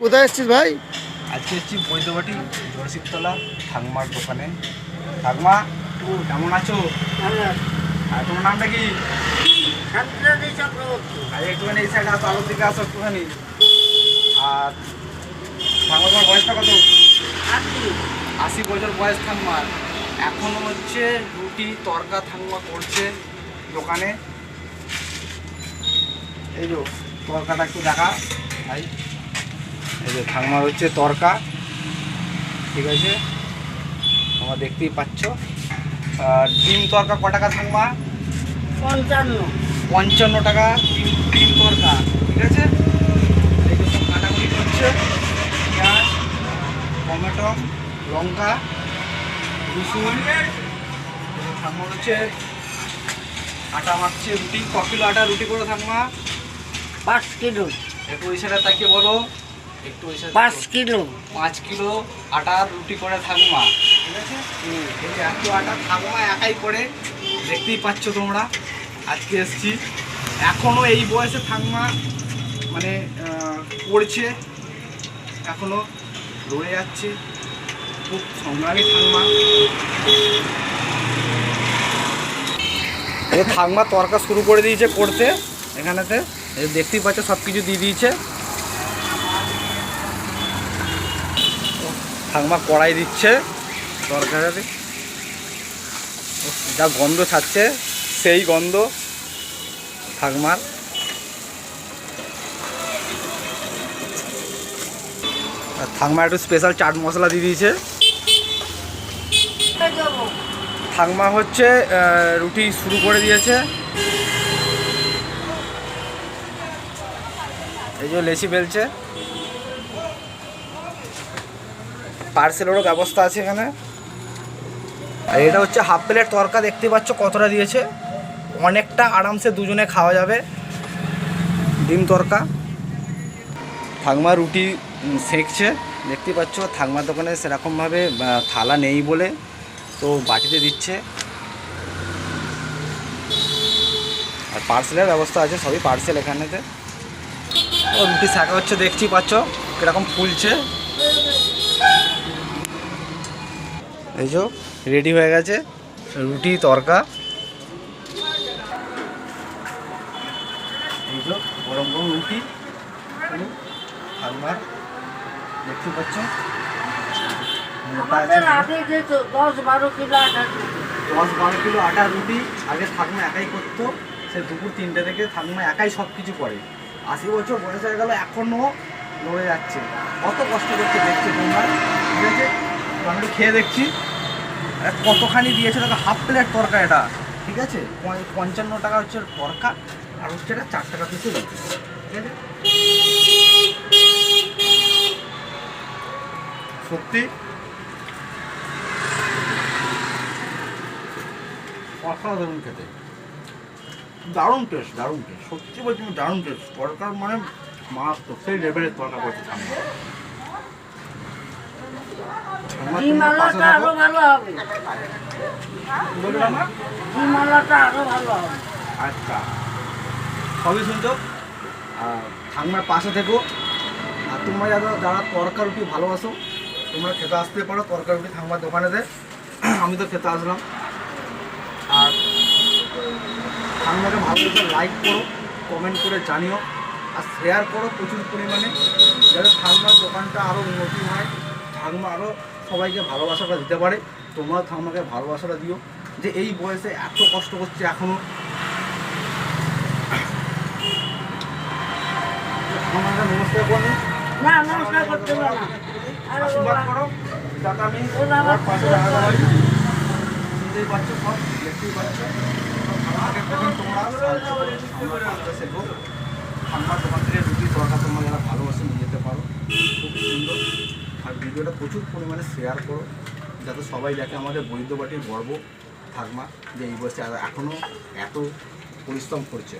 কোথায় এসছিস ভাই? আজকে এসেছি বৈদ্যবাটি জোরশিবতলা ঠাকমার দোকানে। ঠাকমা কেমন আছো? আর তোমার নামটা কি? একটুখানি এই দিকে আসো একটুখানি। আর ঠাকমা বয়সটা কত? আশি বছর বয়স ঠাকমার হচ্ছে রুটি, তরকা ঠাকমা করছে দোকানে। এই যে তরকাটা একটু দেখা, ভাই। এই যে ঠাকমার হচ্ছে তরকা ঠিক আছে? তোমরা দেখতেই পাচ্ছ। আর ডিম তরকা ক টাকা ঠাকমা? পঞ্চান্ন। পঞ্চান্ন টাকা ডিম তরকা ঠিক আছে? এই যে সব কাটাকুটি করছে। পেঁয়াজ টমেটো লঙ্কা রসুন ঠাকুমা হচ্ছে আটা মাখছে রুটি। ক কিলো আটা রুটি করে ঠাকুমা? পাঁচ কিলো। একটু ওই তাকে বলো। একটু পাঁচ কিলো। পাঁচ কিলো রুটি করে ঠাকুমা ঠিক আছে? এত আটা ঠাকুমা একাই করে। দেখতেই পাচ্ছ তোমরা আজকে এসছি। এখনও এই বয়সে ঠাকুমা মানে করছে এখনও রয়ে যাচ্ছে। খুব সংগ্রামী ঠাকুমা এই ঠাকুমা তরকা শুরু করে দিয়েছে করতে এখানেতে। দেখতেই পাচ্ছ সব কিছু দিয়ে দিয়েছে। ঠাকমা কড়াই দিচ্ছে, তরকারি যা গন্ধ ছাড়ছে, সেই গন্ধ ঠাকমার। আর একটু স্পেশাল চাট মশলা দিয়ে দিয়েছে। ঠাকমা হচ্ছে রুটি শুরু করে দিয়েছে। এই যে লেচি বেলছে। পার্সেলেরও ব্যবস্থা আছে এখানে। আর এটা হচ্ছে হাফ প্লেট তরকা দেখতে পাচ্ছ কতটা দিয়েছে। অনেকটা আরামসে দুজনে খাওয়া যাবে ডিম তরকা। থাকমা রুটি সেঁকছে। দেখতে পাচ্ছ থাকমার দোকানে সেরকমভাবে থালা নেই বলে তো বাটিতে দিচ্ছে। আর পার্সেলের ব্যবস্থা আছে, সবই পার্সেল এখানেতে। রুটি শাঁকা হচ্ছে দেখছি পাচ্ছ কীরকম ফুলছে। এই রেডি হয়ে গেছে, রুটি, তরকা। গরম রুটি যেত দশ বারো কিলো আটা রুটি, আগে একাই করতো, সে দুপুর তিনটে একাই সব কিছু করে। আশি বছর বয়স হয়ে গেল এখনও লড়ে যাচ্ছে। কত কষ্ট করছে দেখছে তোমরা, ঠিক আছে? আমি খেয়ে দেখছি। কতখানি দিয়েছে দেখো হাফ প্লেট তরকা এটা। ঠিক আছে? পঞ্চ- পঞ্চান্ন টাকা হচ্ছে তরকা, আর হচ্ছে এটা চার টাকা পিসে ঠিক আছে? সত্যি? অসাধারণ খেতে। দারুণ টেস্ট দারুণ টেস্ট সত্যি বলছি, দারুণ টেস্ট তরকার মানে মারাত্মক। সেই লেভেলের তরকা করছে সামনে। ডিমালাটা আরও ভালো হবে। ভালো আচ্ছা। সবই শুনছো? আর ঠাকুমার পাশে থেকো। আর তোমরা যারা যারা তরকা রুটি ভালোবাসো, তোমরা খেতে আসতে পারো। তরকা রুটি ঠাকুমার দোকানেতে আমি তো খেতে আসলাম। আর ঠাকুমাকে ভালোবাসে লাইক করো কমেন্ট করে জানিও। আর শেয়ার করো প্রচুর পরিমাণে। যাতে ঠাকুমার দোকানটা আরও উন্নতি হয়। ঠাকুমা আরও সবাইকে ভালোবাসাটা দিতে পারে। তোমরাও ঠাকুমাকে ভালোবাসাটা দিও। যে এই বয়সে এত কষ্ট করছে এখনও আমাকে নমস্কার করুন না। নমস্কার করতে হবে না। আশীর্বাদ করো। যাতে আমি ও বাবা, তোমার পাশে দাঁড়াতে পারি। শুনতেই পাচ্ছ সব দেখতেই তোমরা থেকে রুটি তরকা তোমরা যারা ভালোবাসে নিয়ে যেতে পারো। খুব সুন্দর। আর ভিডিওটা প্রচুর পরিমাণে শেয়ার করো, যাতে সবাই দেখে আমাদের বৈদ্যবাটির গর্ব থাকমা যে এই বয়সে এখনও এত পরিশ্রম করছে।